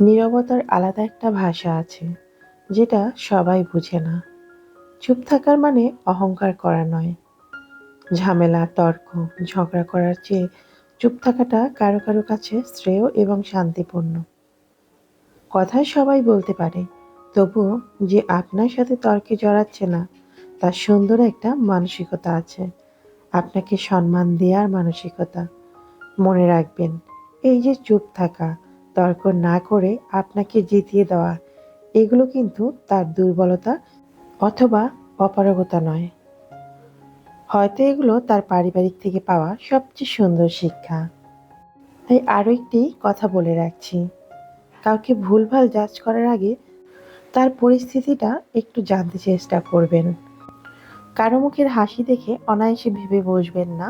নীরবতার আলাদা একটা ভাষা আছে, যেটা সবাই বুঝে না। চুপ থাকার মানে অহংকার করা নয়। ঝামেলা, তর্ক, ঝগড়া করার চেয়ে চুপ থাকাটা কারও কারও কাছে শ্রেয় এবং শান্তিপূর্ণ। কথায় সবাই বলতে পারে, তবুও যে আপনার সাথে তর্কে জড়াচ্ছে না, তার সুন্দর একটা মানসিকতা আছে। আপনাকে সম্মান দেওয়ার মানসিকতা। মনে রাখবেন, এই যে চুপ থাকা তর্ক না করে আপনাকে জিতিয়ে দেওয়া, এগুলো কিন্তু তার দুর্বলতা অথবা অপারগতা নয়। হয়তো এগুলো তার পারিবারিক থেকে পাওয়া সবচেয়ে সুন্দর শিক্ষা। তাই আরও একটি কথা বলে রাখছি। কাউকে ভুলভাল জাজ করার আগে তার পরিস্থিতিটা একটু জানতে চেষ্টা করবেন। কারও মুখের হাসি দেখে অনায়াসে ভেবে বসবেন না,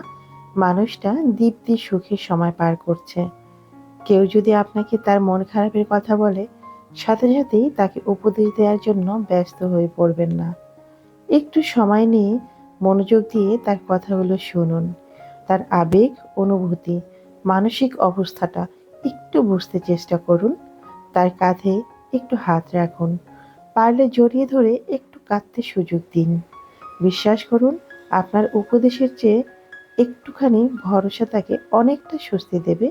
মানুষটা দীপ্তি সুখের সময় পার করছে। কেউ যদি আপনাকে তার মন খারাপের কথা বলে, সাথে সাথেই তাকে উপদেশ দেওয়ার জন্য ব্যস্ত হয়ে পড়বেন না। একটু সময় নিয়ে মনোযোগ দিয়ে তার কথাগুলো শুনুন। তার আবেগ, অনুভূতি, মানসিক অবস্থাটা একটু বুঝতে চেষ্টা করুন। তার কাঁধে একটু হাত রাখুন। পারলে জড়িয়ে ধরে একটু কাঁদতে সুযোগ দিন। বিশ্বাস করুন, আপনার উপদেশের চেয়ে একটুখানি ভরসা তাকে অনেকটা স্বস্তি দেবে।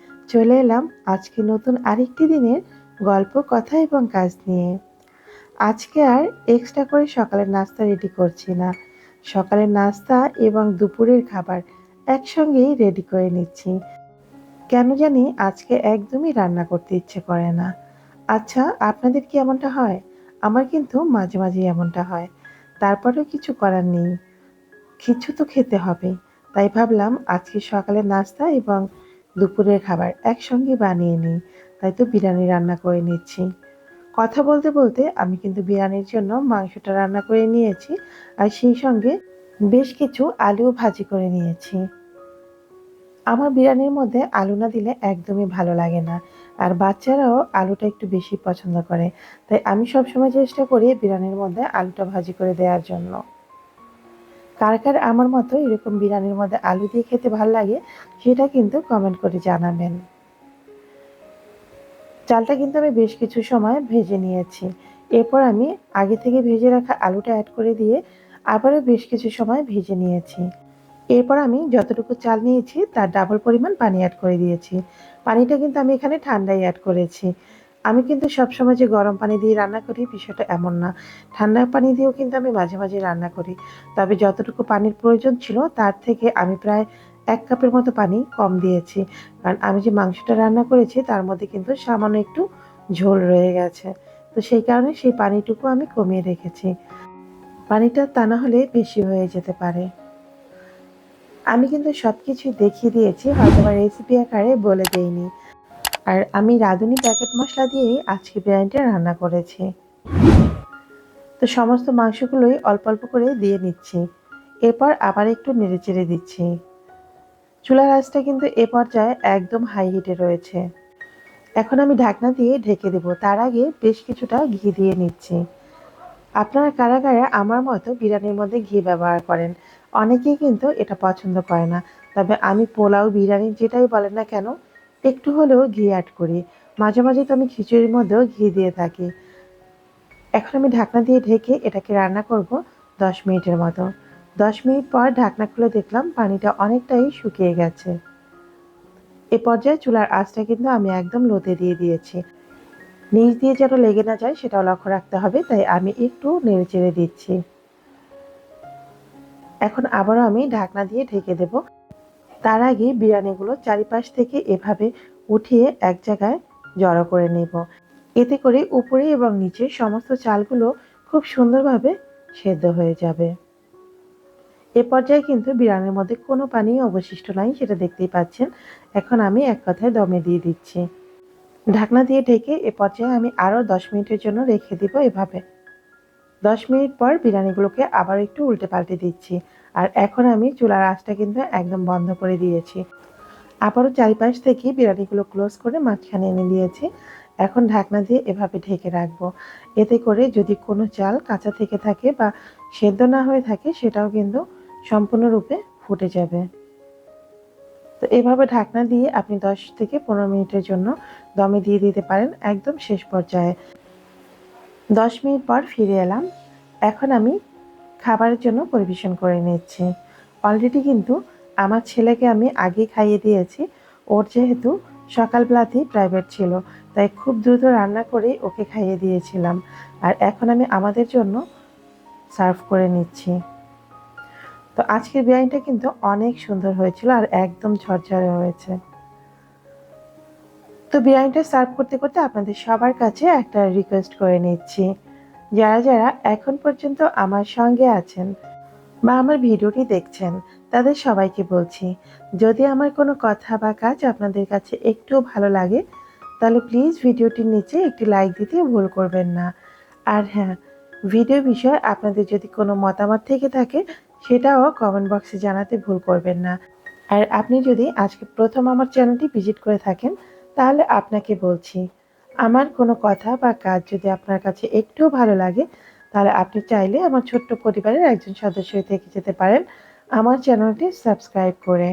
চলে এলাম আজকে নতুন আরেকটি দিনের গল্প, কথা এবং কাজ নিয়ে। আজকে আর এক্সট্রা করে সকালের নাস্তা রেডি করছি না। সকালের নাস্তা এবং দুপুরের খাবার একসঙ্গেই রেডি করে নিচ্ছি। কেন জানি আজকে একদমই রান্না করতে ইচ্ছে করে না। আচ্ছা আপনাদের কি এমনটা হয়? আমার কিন্তু মাঝে মাঝে এমনটা হয়। তারপরেও কিছু করার নেই। কিছু তো খেতে হবে। তাই ভাবলাম আজকে সকালের নাস্তা এবং দুপুরের খাবার একসঙ্গে বানিয়ে নিই, তাই তো বিরিয়ানি রান্না করে নিচ্ছি। কথা বলতে বলতে আমি কিন্তু বিরিয়ানির জন্য মাংসটা রান্না করে নিয়েছি আর সেই সঙ্গে বেশ কিছু আলু ভাজি করে নিয়েছি। আমার বিরিয়ানির মধ্যে আলু না দিলে একদমই ভালো লাগে না আর বাচ্চারাও আলুটা একটু বেশি পছন্দ করে, তাই আমি সবসময় চেষ্টা করি বিরিয়ানির মধ্যে আলুটা ভাজি করে দেওয়ার জন্য। কার কার আমার মতো এরকম বিরিয়ানির মধ্যে আলু দিয়ে খেতে ভালো লাগে, সেটা কিন্তু কমেন্ট করে জানাবেন। চালটা কিন্তু আমি বেশ কিছু সময় ভেজে নিয়েছি। এরপর আমি আগে থেকে ভেজে রাখা আলুটা অ্যাড করে দিয়ে আবারও বেশ কিছু সময় ভেজে নিয়েছি। এরপর আমি যতটুকু চাল নিয়েছি, তার ডাবল পরিমাণ পানি অ্যাড করে দিয়েছি। পানিটা কিন্তু আমি এখানে ঠান্ডাই অ্যাড করেছি। আমি কিন্তু সবসময় যে গরম পানি দিয়ে রান্না করি বিষয়টা এমন না। ঠান্ডা পানি দিয়েও কিন্তু আমি মাঝে মাঝে রান্না করি। তবে যতটুকু পানির প্রয়োজন ছিল তার থেকে আমি প্রায় এক কাপের মতো পানি কম দিয়েছি। কারণ আমি যে মাংসটা রান্না করেছি তার মধ্যে কিন্তু সামান্য একটু ঝোল রয়ে গেছে। তো সেই কারণে সেই পানিটুকু আমি কমিয়ে রেখেছি। পানিটা তা না হলে বেশি হয়ে যেতে পারে। আমি কিন্তু সব কিছুই দেখিয়ে দিয়েছি হয়তো রেসিপি আকারে বলে দেইনি। আর আমি রাঁধুনি প্যাকেট মশলা দিয়েই আজকে বিরিয়ানিটা রান্না করেছি। তো সমস্ত মাংসগুলোই অল্প অল্প করে দিয়ে নিচ্ছি। এরপর আবার একটু নেড়ে চেড়ে দিচ্ছি। চুলার আঁচটা কিন্তু এ পর্যায়ে একদম হাই হিটে রয়েছে। এখন আমি ঢাকনা দিয়ে ঢেকে দেব। তার আগে বেশ কিছুটা ঘি দিয়ে নিচ্ছি। আপনারা কারা কারা আমার মতো বিরিয়ানির মধ্যে ঘি ব্যবহার করেন, অনেকেই কিন্তু এটা পছন্দ করে না। তবে আমি পোলাও বিরিয়ানি যেটাই বলেন না কেন একটু হলেও ঘি অ্যাড করি। মাঝে মাঝে তো আমি খিচুড়ির মধ্যেও ঘি দিয়ে থাকি। এখন আমি ঢাকনা দিয়ে ঢেকে এটাকে রান্না করব দশ মিনিটের মতো। দশ মিনিট পর ঢাকনা খুলে দেখলাম পানিটা অনেকটাই শুকিয়ে গেছে। এ পর্যায়ে চুলার আঁচটা কিন্তু আমি একদম লোতে দিয়ে দিয়েছি। নিচ দিয়ে যেন লেগে না যায় সেটাও লক্ষ্য রাখতে হবে, তাই আমি একটু নেড়ে চেড়ে দিচ্ছি। এখন আবারও আমি ঢাকনা দিয়ে ঢেকে দেব। তার আগে বিরিয়ানিগুলো চারিপাশ থেকে এভাবে উঠিয়ে এক জায়গায় জড়ো করে নেব। এতে করে উপরে এবং নিচে সমস্ত চালগুলো খুব সুন্দরভাবে সেদ্ধ হয়ে যাবে। এ পর্যায়ে কিন্তু বিরিয়ানির মধ্যে কোনো পানি অবশিষ্ট নাই, সেটা দেখতেই পাচ্ছেন। এখন আমি এক কথায় দমে দিয়ে দিচ্ছি। ঢাকনা দিয়ে ঢেকে এ পর্যায়ে আমি আরও দশ মিনিটের জন্য রেখে দিব এভাবে। দশ মিনিট পর বিরিয়ানিগুলোকে আবার একটু উল্টে পাল্টে দিচ্ছি। আর এখন আমি চুলার আঁচটা কিন্তু একদম বন্ধ করে দিয়েছি। আবারও চারিপাশ থেকে বিরিয়ানিগুলো ক্লোজ করে মাঝখানে এনে দিয়েছি। এখন ঢাকনা দিয়ে এভাবে ঢেকে রাখব। এতে করে যদি কোনো চাল কাঁচা থেকে থাকে বা সেদ্ধ না হয়ে থাকে, সেটাও কিন্তু সম্পূর্ণরূপে ফুটে যাবে। তো এভাবে ঢাকনা দিয়ে আপনি দশ থেকে পনেরো মিনিটের জন্য দমে দিয়ে দিতে পারেন একদম শেষ পর্যায়ে। দশ মিনিট পর ফিরে এলাম। এখন আমি খাবারের জন্য পরিবেশন করে নিচ্ছি। অলরেডি কিন্তু আমার ছেলেকে আমি আগে খাইয়ে দিয়েছি। ওর যেহেতু সকালবেলাতেই প্রাইভেট ছিল, তাই খুব দ্রুত রান্না করে ওকে খাইয়ে দিয়েছিলাম। আর এখন আমি আমাদের জন্য সার্ভ করে নিচ্ছি। তো আজকের বিরিয়ানিটা কিন্তু অনেক সুন্দর হয়েছিল আর একদম ঝরঝরে হয়েছে। তো বিরিয়ানিটা সার্ভ করতে করতে আপনাদের সবার কাছে একটা রিকোয়েস্ট করে নিচ্ছি। যারা যারা এখন পর্যন্ত আমার সঙ্গে আছেন বা আমার ভিডিওটি দেখছেন, তাদের সবাইকে বলছি, যদি আমার কোনো কথা বা কাজ আপনাদের কাছে একটু ভালো লাগে, তাহলে প্লিজ ভিডিওটির নিচে একটি লাইক দিতে ভুল করবেন না। আর হ্যাঁ ভিডিও বিষয়ে আপনাদের যদি কোনো মতামত থেকে থাকে, সেটাও কমেন্ট বক্সে জানাতে ভুল করবেন না। আর আপনি যদি আজকে প্রথম আমার চ্যানেলটি ভিজিট করে থাকেন, তাহলে আপনাকে বলছি আমার কোনো কথা বা কাজ যদি আপনার কাছে একটু ভালো লাগে, তাহলে আপনি চাইলে আমার ছোট্ট পরিবারের একজন সদস্য থেকে যেতে পারেন। আমার চ্যানেলটি সাবস্ক্রাইব করে।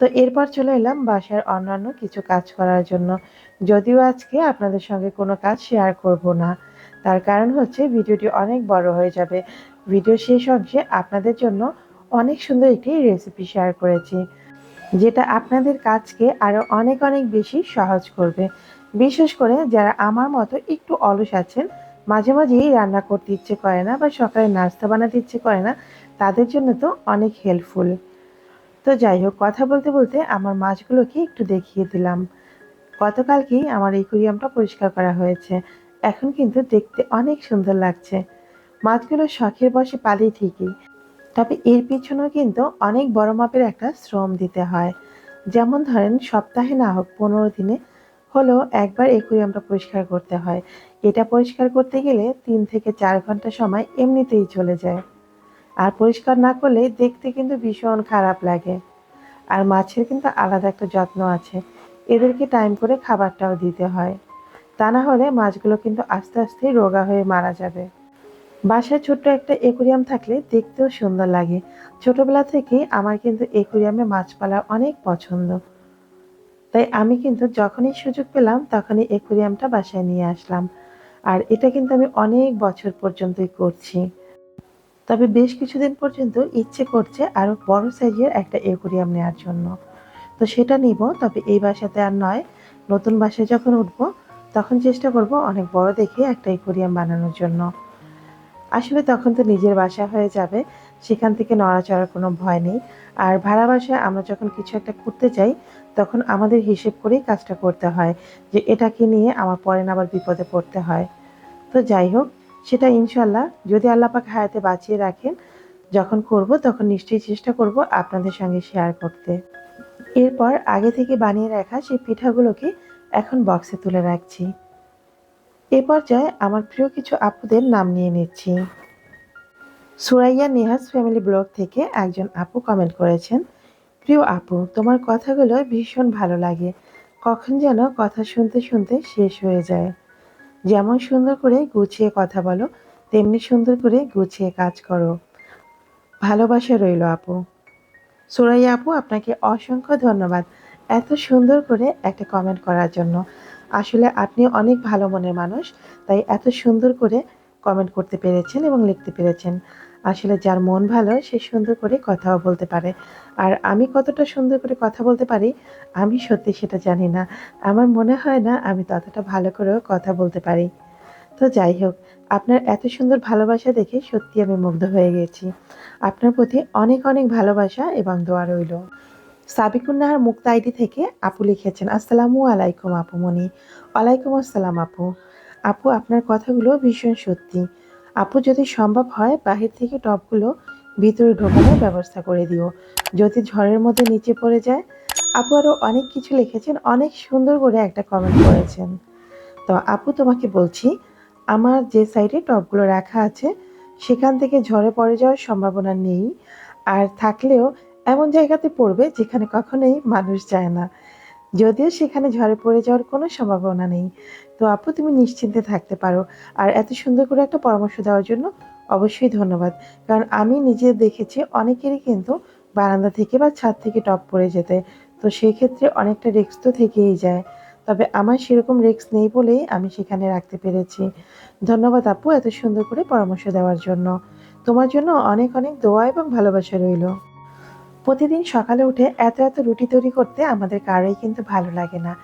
তো এরপর চলে এলাম বাসার অন্যান্য কিছু কাজ করার জন্য। যদিও আজকে আপনাদের সঙ্গে কোনো কাজ শেয়ার করব না। তার কারণ হচ্ছে ভিডিওটি অনেক বড় হয়ে যাবে। ভিডিও শেষ অংশে আপনাদের জন্য অনেক সুন্দর একটি রেসিপি শেয়ার করেছি, যেটা আপনাদের কাজকে আরও অনেক অনেক বেশি সহজ করবে। বিশেষ করে যারা আমার মতো একটু অলস আছেন, মাঝে মাঝেই রান্না করতে ইচ্ছে করে না বা সকালে নাস্তা বানাতে ইচ্ছে করে না, তাদের জন্য তো অনেক হেল্পফুল তো যাই হোক, কথা বলতে বলতে আমার মাছগুলোকে একটু দেখিয়ে দিলাম। গতকালকেই আমার এই পরিষ্কার করা হয়েছে। এখন কিন্তু দেখতে অনেক সুন্দর লাগছে। মাছগুলো শখের বসে পালি ঠিকই, তবে এর পিছনেও কিন্তু অনেক বড় মাপের একটা শ্রম দিতে হয়। যেমন ধরেন, সপ্তাহে না হোক পনেরো দিনে হলেও একবার একুরিয়ামটা পরিষ্কার করতে হয়। এটা পরিষ্কার করতে গেলে তিন থেকে চার ঘণ্টা সময় এমনিতেই চলে যায়। আর পরিষ্কার না করলে দেখতে কিন্তু ভীষণ খারাপ লাগে। আর মাছের কিন্তু আলাদা একটা যত্ন আছে। এদেরকে টাইম করে খাবারটাও দিতে হয়। তা না হলে মাছগুলো কিন্তু আস্তে আস্তে রোগা হয়ে মারা যাবে। বাসায় ছোট্ট একটা একুরিয়াম থাকলে দেখতেও সুন্দর লাগে। ছোটবেলা থেকেই আমার কিন্তু একুরিয়ামে মাছ পালা অনেক পছন্দ। তাই আমি কিন্তু যখনই সুযোগ পেলাম, তখনই একুরিয়ামটা বাসায় নিয়ে আসলাম। আর এটা কিন্তু আমি অনেক বছর পর্যন্তই করছি। তবে বেশ কিছুদিন পর্যন্ত ইচ্ছে করছে আরও বড় সাইজের একটা একুরিয়াম নেওয়ার জন্য। তো সেটা নিব, তবে এই বাসাতে আর নয়। নতুন বাসায় যখন উঠবো, তখন চেষ্টা করব অনেক বড় দেখে একটা একুরিয়াম বানানোর জন্য। আসলে তখন তো নিজের বাসা হয়ে যাবে, সেখান থেকে নড়াচড়ার কোনো ভয় নেই। আর ভাড়া বাসায় আমরা যখন কিছু একটা করতে চাই তখন আমাদের হিসেব করেই কাজটা করতে হয় যে এটাকে নিয়ে আমার পরে আবার বিপদে পড়তে হয়। তো যাই হোক, সেটা ইনশাল্লাহ যদি আল্লাপাক হায়াতে বাঁচিয়ে রাখেন, যখন করব তখন নিশ্চয়ই চেষ্টা করব আপনাদের সঙ্গে শেয়ার করতে। এরপর আগে থেকে বানিয়ে রাখা সেই পিঠাগুলোকে এখন বক্সে তুলে রাখছি। এ পর্যায়ে আমার প্রিয় কিছু আপুদের নাম নিয়ে নিচ্ছি। সুরাইয়া নেহাজ ফ্যামিলি ব্লগ থেকে একজন আপু কমেন্ট করেছেন প্রিয় আপু, তোমার কথাগুলো ভীষণ ভালো লাগে। কখন যেন কথা শুনতে শুনতে শেষ হয়ে যায়। যেমন সুন্দর করে গুছিয়ে কথা বলো, তেমনি সুন্দর করে গুছিয়ে কাজ করো। ভালোবাসা রইল আপু। সুরাইয়া আপু, আপনাকে অসংখ্য ধন্যবাদ এত সুন্দর করে একটা কমেন্ট করার জন্য। আসলে আপনি অনেক ভালো মনের মানুষ, তাই এত সুন্দর করে কমেন্ট করতে পেরেছেন এবং লিখতে পেরেছেন। আসলে যার মন ভালো, সে সুন্দর করে কথাও বলতে পারে। আর আমি কতটা সুন্দর করে কথা বলতে পারি, আমি সত্যি সেটা জানি না। আমার মনে হয় না আমি ততটা ভালো করেও কথা বলতে পারি। তো যাই হোক, আপনার এত সুন্দর ভালোবাসা দেখে সত্যি আমি মুগ্ধ হয়ে গেছি। আপনার প্রতি অনেক অনেক ভালোবাসা এবং দোয়া রইল। সাবিকুন্নাহার মুক্ত আইডি থেকে আপু লিখেছেন, আসসালামু আলাইকুম আপু মনি। ওয়ালাইকুম আসসালাম আপু। আপু, আপনার কথাগুলো ভীষণ সত্যি। আপু যদি সম্ভব হয়, বাহির থেকে টপগুলো ভিতরে ঢোকানোর ব্যবস্থা করে দিও। যদি ঝড়ের মধ্যে নিচে পড়ে যায়, আপু আরও অনেক কিছু লিখেছেন, অনেক সুন্দর করে একটা কমেন্ট করেছেন। তো আপু, তোমাকে বলছি, আমার যে সাইডে টপগুলো রাখা আছে, সেখান থেকে ঝরে পড়ে যাওয়ার সম্ভাবনা নেই। আর থাকলেও এমন জায়গাতে পড়বে যেখানে কখনোই মানুষ যায় না। যদিও সেখানে ঝরে পড়ে যাওয়ার কোনো সম্ভাবনা নেই। তো আপু, তুমি নিশ্চিন্তে থাকতে পারো। আর এত সুন্দর করে একটা পরামর্শ দেওয়ার জন্য অবশ্যই ধন্যবাদ। কারণ আমি নিজে দেখেছি অনেকেরই কিন্তু বারান্দা থেকে বা ছাদ থেকে টপ পড়ে যেতে। তো সেই ক্ষেত্রে অনেকটা রিস্ক তো থেকেই যায়। তবে আমার সেরকম রিস্ক নেই বলেই আমি সেখানে রাখতে পেরেছি। ধন্যবাদ আপু এত সুন্দর করে পরামর্শ দেওয়ার জন্য। তোমার জন্য অনেক অনেক দোয়া এবং ভালোবাসা রইল। প্রতিদিন সকালে উঠে এত এত রুটি তৈরি করতে আমাদের কারোই কিন্তু ভালো লাগে না।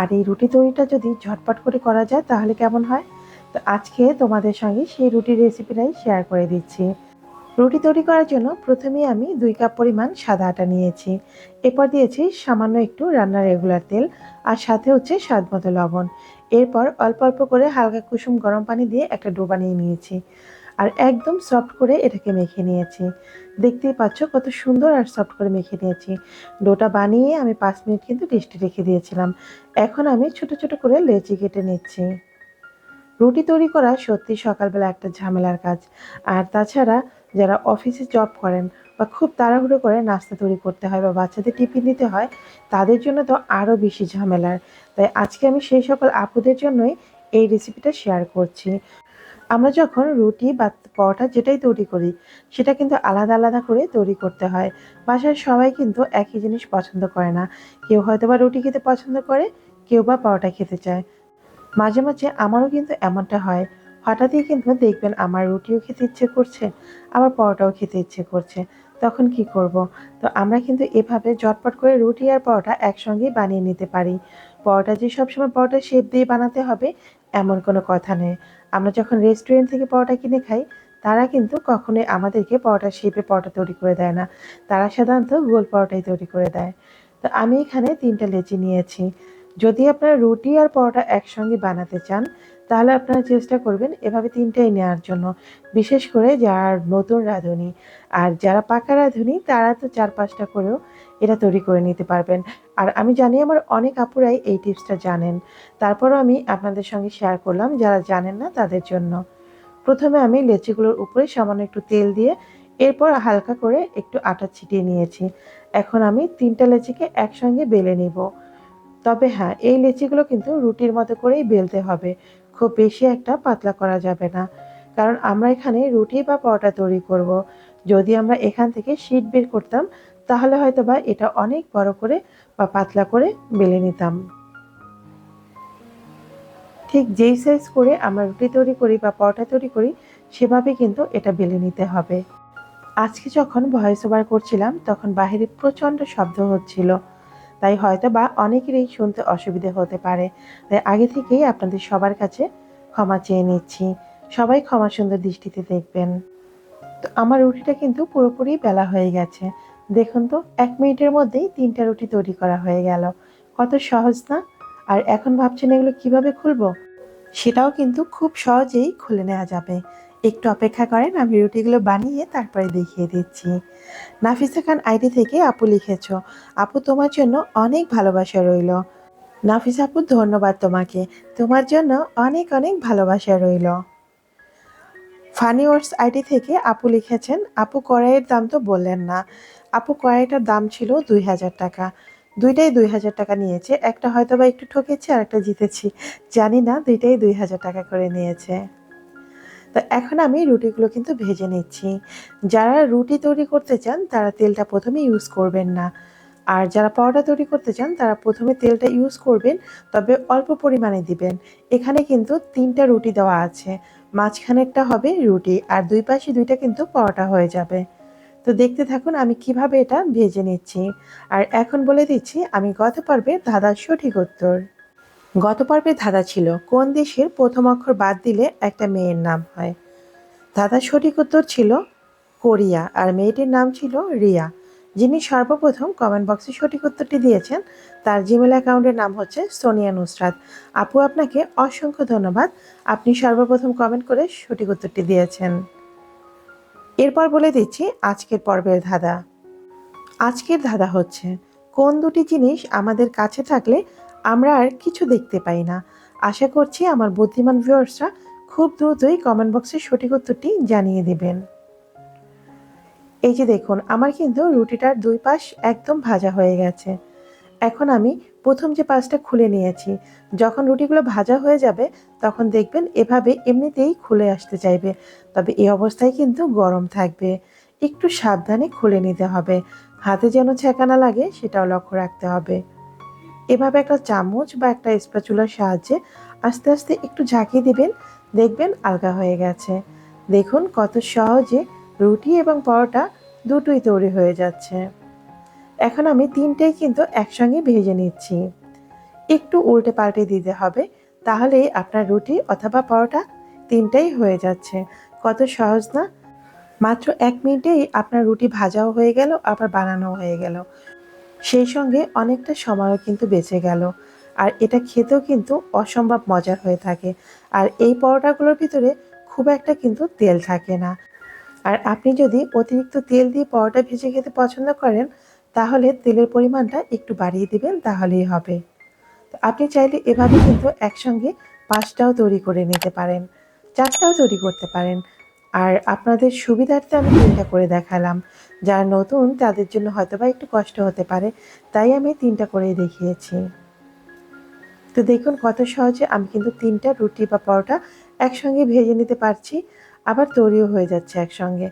আর এই রুটি তৈরিটা যদি ঝটপট করে করা যায়, তাহলে কেমন হয়? তো আজকে তোমাদের সঙ্গে সেই রুটির রেসিপিটাই শেয়ার করে দিচ্ছি। রুটি তৈরি করার জন্য প্রথমেই আমি দুই কাপ পরিমাণ সাদা আটা নিয়েছি। এরপর দিয়েছি সামান্য একটু রান্নার রেগুলার তেল আর সাথে হচ্ছে স্বাদ মতো লবণ। এরপর অল্প অল্প করে হালকা কুসুম গরম পানি দিয়ে একটা ডো বানিয়ে নিয়েছি। আর একদম সফট করে এটাকে মেখে নিয়েছি। দেখতেই পাচ্ছ কত সুন্দর আর সফট করে মেখে নিয়েছি। ডোটা বানিয়ে আমি পাঁচ মিনিট কিন্তু রেস্টে রেখে দিয়েছিলাম। এখন আমি ছোট ছোট করে লেচি কেটে নিচ্ছি। রুটি তৈরি করা সত্যি সকালবেলা একটা ঝামেলার কাজ। আর তাছাড়া যারা অফিসে জব করেন বা খুব তাড়াহুড়ো করে নাস্তা তৈরি করতে হয় বা বাচ্চাদের টিফিন দিতে হয়, তাদের জন্য তো আরও বেশি ঝামেলার। তাই আজকে আমি সেই সকল আপুদের জন্যই এই রেসিপিটা শেয়ার করছি। আমরা যখন রুটি বা পরোটা যেটাই তৈরি করি, সেটা কিন্তু আলাদা আলাদা করে তৈরি করতে হয়। বাসার সবাই কিন্তু একই জিনিস পছন্দ করে না। কেউ হয়তো বা রুটি খেতে পছন্দ করে, কেউ বা পরোটা খেতে চায়। মাঝে মাঝে আমারও কিন্তু এমনটা হয়। হঠাৎই কিন্তু দেখবেন আমার রুটিও খেতে ইচ্ছে করছে, আবার পরোটাও খেতে ইচ্ছে করছে। তখন কি করব? তো আমরা কিন্তু এভাবে ঝটপট করে রুটি আর পরোটা একসঙ্গেই বানিয়ে নিতে পারি। পরোটা যে সবসময় পরোটা শেপ দিয়ে বানাতে হবে, এমন কোনো কথা নেই। আমরা যখন রেস্টুরেন্ট থেকে পরোটা কিনে খাই, তারা কিন্তু কখনোই আমাদেরকে পরোটা শেপে পরোটা তৈরি করে দেয় না। তারা সাধারণত গোল পরোটাই তৈরি করে দেয়। তো আমি এখানে তিনটা লেচি নিয়েছি। যদি আপনারা রুটি আর পরোটা একসঙ্গে বানাতে চান, তাহলে আপনারা চেষ্টা করবেন এভাবে তিনটাই নেওয়ার জন্য। বিশেষ করে যারা নতুন রাঁধুনি আর যারা পাকা রাঁধুনি, তারা তো চার পাঁচটা করেও এটা তৈরি করে নিতে পারবেন। আর আমি জানি আমার অনেক আপুরাই এই টিপসটা জানেন। তারপরও আমি আপনাদের সঙ্গে শেয়ার করলাম যারা জানেন না তাদের জন্য। প্রথমে আমি লেচিগুলোর উপরে সামান্য একটু তেল দিয়ে এরপর হালকা করে একটু আটা ছিটিয়ে নিয়েছি। এখন আমি তিনটা লেচিকে একসঙ্গে বেলে নিব। তবে হ্যাঁ এই লেচিগুলো কিন্তু রুটির মতো করেই বেলতে হবে। খুব বেশি একটা পাতলা করা যাবে না। কারণ আমরা এখানে রুটি বা পরোটা তৈরি করব। যদি আমরা এখান থেকে শীট বের করতাম তাহলে হয়তো বা এটা অনেক বড় করে বা পাতলা করে বেলে নিতাম। ঠিক যেই সাইজ করে আমরা রুটি তৈরি করি বা পরোটা তৈরি করি, সেভাবে কিন্তু এটা বেলে নিতে হবে। আজকে যখন ভয়েস ওভার করছিলাম, তখন বাহিরে প্রচণ্ড শব্দ হচ্ছিল। তাই হয়তো বা অনেকেরই শুনতে অসুবিধে হতে পারে। তাই আগে থেকেই আপনাদের সবার কাছে ক্ষমা চেয়ে নিচ্ছি। সবাই ক্ষমা সুন্দর দৃষ্টিতে দেখবেন। তো আমার রুটিটা কিন্তু পুরোপুরি বেলা হয়ে গেছে। দেখুন তো, এক মিনিটের মধ্যেই তিনটা রুটি তৈরি করা হয়ে গেল। কত সহজ না? আর এখন ভাবছেন এগুলো কীভাবে খুলবো? সেটাও কিন্তু খুব সহজেই খুলে নেওয়া যাবে। একটু অপেক্ষা করেন, আমি রুটিগুলো বানিয়ে তারপরে দেখিয়ে দিচ্ছি। নাফিসা খান আইডি থেকে আপু লিখেছ। আপু তোমার জন্য অনেক ভালোবাসা রইল। নাফিস আপু, ধন্যবাদ তোমাকে। তোমার জন্য অনেক অনেক ভালোবাসা রইল। ফানি ওয়ার্ডস আইডি থেকে আপু লিখেছেন, আপু কড়াইয়ের দাম তো বললেন না। আপু কড়াইটার দাম ছিল দুই হাজার টাকা। দুইটাই দুই হাজার টাকা নিয়েছে। একটা হয়তো বা একটু ঠকেছি, আর একটা জিতেছি। জানি না, দুইটাই দুই হাজার টাকা করে নিয়েছে। তো এখন আমি রুটিগুলো কিন্তু ভেজে নিচ্ছি। যারা রুটি তৈরি করতে চান, তারা তেলটা প্রথমে ইউজ করবেন না। আর যারা পাউডার তৈরি করতে চান, তারা প্রথমে তেলটা ইউজ করবেন, তবে অল্প পরিমাণে দিবেন। এখানে কিন্তু তিনটা রুটি দেওয়া আছে। মাঝখানেরটা হবে রুটি আর দুই পাশে দুইটা কিন্তু পরোটা হয়ে যাবে। তো দেখতে থাকুন আমি কীভাবে এটা ভেজে নিচ্ছি। আর এখন বলে দিচ্ছি, আমি গত পর্বে ধাঁধার সঠিক উত্তর। গত পর্বে ধাঁধা ছিল, কোন দেশের প্রথম অক্ষর বাদ দিলে একটা মেয়ের নাম হয়? ধাঁধার সঠিক উত্তর ছিল কোরিয়া, আর মেয়েটির নাম ছিল রিয়া। যিনি সর্বপ্রথম কমেন্ট বক্সে সঠিক উত্তরটি দিয়েছেন, তার জিমেল অ্যাকাউন্টের নাম হচ্ছে সোনিয়া নুসরাত। আপু, আপনাকে অসংখ্য ধন্যবাদ। আপনি সর্বপ্রথম কমেন্ট করে সঠিক উত্তরটি দিয়েছেন। এরপর বলে দিচ্ছি আজকের পর্বের ধাঁধা। আজকের ধাঁধা হচ্ছে, কোন দুটি জিনিস আমাদের কাছে থাকলে আমরা আর কিছু দেখতে পাই না? আশা করছি আমার বুদ্ধিমান ভিউয়ার্সরা খুব দ্রুতই কমেন্ট বক্সে সঠিক উত্তরটি জানিয়ে দিবেন। এই যে দেখুন, আমার কিন্তু রুটিটার দুই পাশ একদম ভাজা হয়ে গেছে। এখন আমি প্রথম যে পাশটা খুলে নিয়েছি, যখন রুটিগুলো ভাজা হয়ে যাবে, তখন দেখবেন এভাবে এমনিতেই খুলে আসতে চাইবে। তবে এই অবস্থায় কিন্তু গরম থাকবে। একটু সাবধানে খুলে নিতে হবে। হাতে যেন ছ্যাঁকা লাগে, সেটাও লক্ষ্য রাখতে হবে। এভাবে একটা চামচ বা একটা স্প্যাচুলার সাহায্যে আস্তে আস্তে একটু ঝাঁকিয়ে দিবেন, দেখবেন আলগা হয়ে গেছে। দেখুন কত সহজে রুটি এবং পরোটা দুটোই তৈরি হয়ে যাচ্ছে। এখন আমি তিনটেই কিন্তু একসঙ্গে ভেজে নিচ্ছি। একটু উল্টে পাল্টে দিতে হবে, তাহলেই আপনার রুটি অথবা পরোটা তিনটাই হয়ে যাচ্ছে। কত সহজ না? মাত্র এক মিনিটেই আপনার রুটি ভাজাও হয়ে গেল, আবার বানানো হয়ে গেল। সেই সঙ্গে অনেকটা সময়ও কিন্তু বেঁচে গেল। আর এটা খেতেও কিন্তু অসম্ভব মজার হয়ে থাকে। আর এই পরোটাগুলোর ভিতরে খুব একটা কিন্তু তেল থাকে না। আর আপনি যদি অতিরিক্ত তেল দিয়ে পরোটা ভেজে খেতে পছন্দ করেন, তাহলে তেলের পরিমাণটা একটু বাড়িয়ে দিবেন, তাহলেই হবে। তো আপনি চাইলে এভাবে কিন্তু একসঙ্গে পাঁচটাও তৈরি করে নিতে পারেন, চারটাও তৈরি করতে পারেন। আর আপনাদের সুবিধার্থে আমি তিনটা করে দেখালাম, যারা নতুন তাদের জন্য হয়তো বা একটু কষ্ট হতে পারে, তাই আমি তিনটা করে দেখিয়েছি। তো দেখুন কত সহজে আমি কিন্তু তিনটা রুটি বা পরোটা একসঙ্গে ভেজে নিতে পারছি। আবার তৈরিও হয়ে যাচ্ছে একসঙ্গে।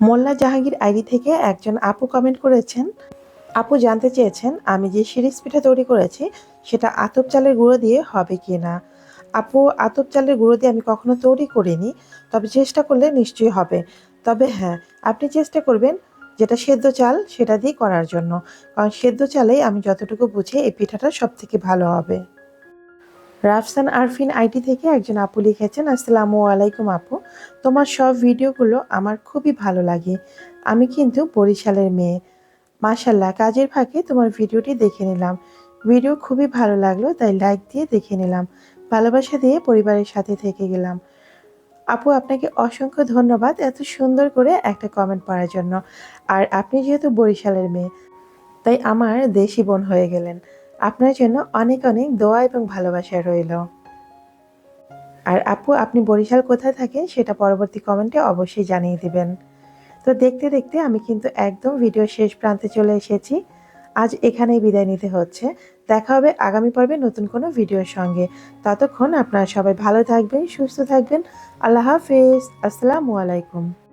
মোল্লা জাহাঙ্গীর আইডি থেকে একজন আপু কমেন্ট করেছেন, আপু জানতে চেয়েছেন আমি যে সিরিজ পিঠা তৈরি করেছি, সেটা আতপ চালের গুঁড়ো দিয়ে হবে কি না? আপু, আতপ চালের গুঁড়ো দিয়ে আমি কখনো তৈরি করিনি, তবে চেষ্টা করলে নিশ্চয়ই হবে। তবে হ্যাঁ আপনি চেষ্টা করবেন যেটা সেদ্ধ চাল, সেটা দিয়ে করার জন্য। কারণ সেদ্ধ চালেই আমি যতটুকু বুঝি এই পিঠাটা সব থেকে ভালো হবে। রাফসান আরফিন আইটি থেকে একজন আপু লিখেছেন, আসসালামু আলাইকুম আপু। তোমার সব ভিডিওগুলো আমার খুবই ভালো লাগে। আমি কিন্তু বরিশালের মেয়ে। মাশাল্লাহ কাজের ফাঁকে তোমার ভিডিওটি দেখে নিলাম। ভিডিও খুবই ভালো লাগল, তাই লাইক দিয়ে দেখে নিলাম। ভালোবাসা দিয়ে পরিবারের সাথে থেকে গেলাম। আপু, আপনাকে অসংখ্য ধন্যবাদ এত সুন্দর করে একটা কমেন্ট পড়ার জন্য। আর আপনি যেহেতু বরিশালের মেয়ে, তাই আমার দেশি বোন হয়ে গেলেন। আপনার জন্য অনেক অনেক দোয়া এবং ভালোবাসা রইল। আর আপু, আপনি বরিশাল কোথায় থাকেন সেটা পরবর্তী কমেন্টে অবশ্যই জানিয়ে দিবেন। তো দেখতে দেখতে আমি কিন্তু একদম ভিডিও শেষ প্রান্তে চলে এসেছি। আজ এখানেই বিদায় নিতে হচ্ছে। দেখা হবে আগামী পর্বে নতুন কোনো ভিডিওর সঙ্গে। ততক্ষণ আপনারা সবাই ভালো থাকবেন, সুস্থ থাকবেন। আল্লাহ হাফেজ। আসসালামু আলাইকুম।